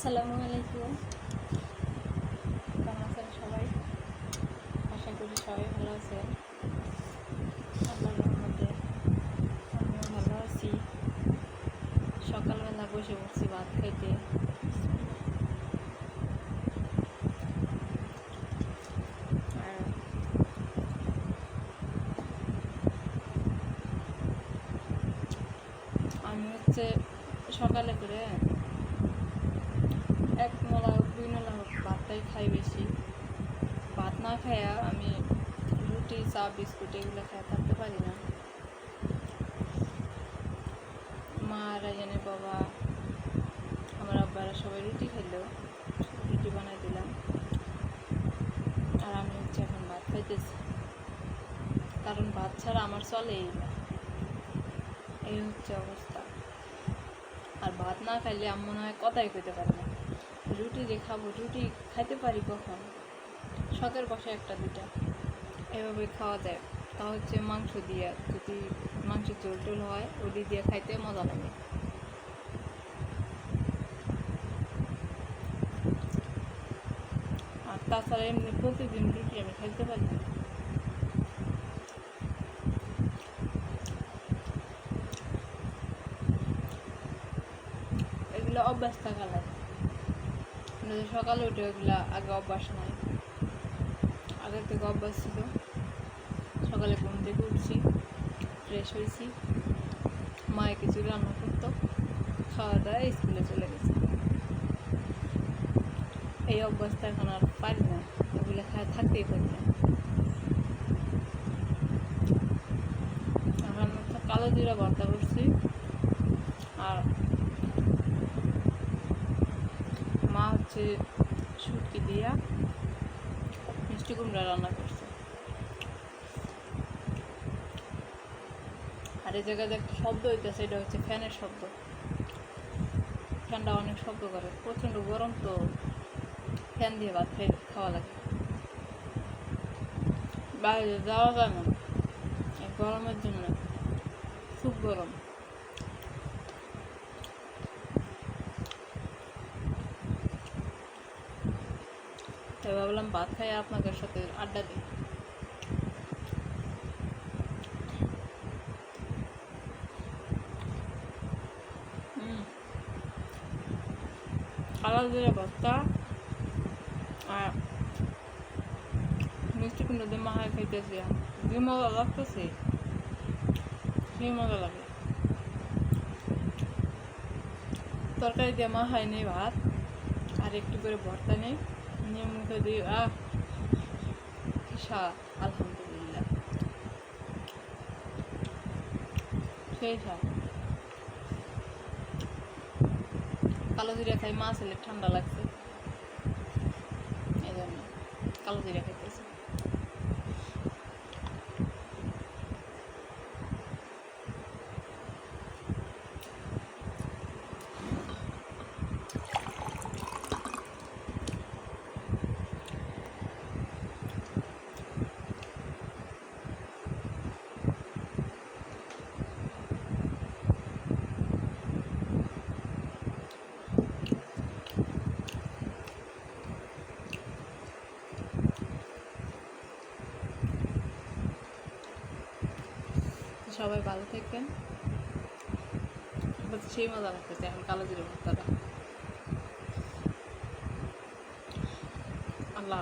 আসসালামু আলাইকুম। কেমন আছেন সবাই? আশা করি সবাই ভালো আছেন। আল্লাহর রহমতে আমিও ভালো আছি। সকালবেলা বসে পড়ছি ভাত খাইতে। আমি হচ্ছে সকালে করে খাই বেশি। ভাত না খাইয়া আমি রুটি, চা, বিস্কুট এগুলো খাই থাকতে পারি না। মা জানে বাবা, আমার আব্বারা সবাই রুটি খাইলো। রুটি বানাই দিলাম। আর আমি হচ্ছে এখন ভাত খাইতেছি। কারণ ভাত ছাড়া আমার চলেই না। এই হচ্ছে অবস্থা। আর ভাত না খাইলে আমি মনে হয় কথাই কইতে পারি না। যে খাব, রুটি খাইতে পারি কখন? শখের বসে একটা দুটা এভাবে খাওয়া যায়। তা হচ্ছে মাংস দিয়ে, যদি মাংস ঝোল টোল হয় ওটি দিয়ে খাইতে মজা লাগে। আর তাছাড়া এমনি প্রতিদিন রুটি আমি খাইতে পারি এগুলো অভ্যাস থাকা লাগে। আমাদের সকালে উঠে ওগুলা আগে অভ্যাস নাই। আগের থেকে অভ্যাস ছিল সকালে ঘুম থেকে উঠছি ফ্রেশ হয়েছি। মায়ে কিছু রান্না করতো, খাওয়া দাওয়া, স্কুলে চলে গেছে। এই অভ্যাসটা এখন আর পারি না এগুলো খায় থাকতেই পারি না। এখন কালো জিরা ভর্তা করছি আর মা হচ্ছে শুটকি দিয়া মিষ্টি কুমড়া রান্না করছে। আর এই জায়গায় যে একটা শব্দ হইতেছে, এটা হচ্ছে ফ্যানের শব্দ। ফ্যানটা অনেক শব্দ করে। প্রচণ্ড গরম তো ফ্যান দিয়ে ভাত খাই খাওয়া লাগে। বাইরে যাওয়া যায় না। গরমের জন্য খুব গরম। তাই ভাবলাম ভাত খাই আপনাদের সাথে আড্ডা দিই। হুম। কালা ভর্তা আর মিষ্টি দিয়ে মাখায় খাইতেছি যে মজা মজা লাগে। তরকারি দিয়ে মাখাই নেই ভাত, আর একটু করে ভর্তা নেই। নিয়ে মুখে দিই আহ, কি আলহামদুলিল্লাহ। সেই স্বাদ। কালো জিরা খাই মাছ এলে ঠান্ডা লাগছে। এই জন্য কালো জিরা খাইতেছি। সবাই ভালো থাকবেন। সেই মজা লাগতেছে এখন কালো জিরে ভর্তাটা। আল্লাহ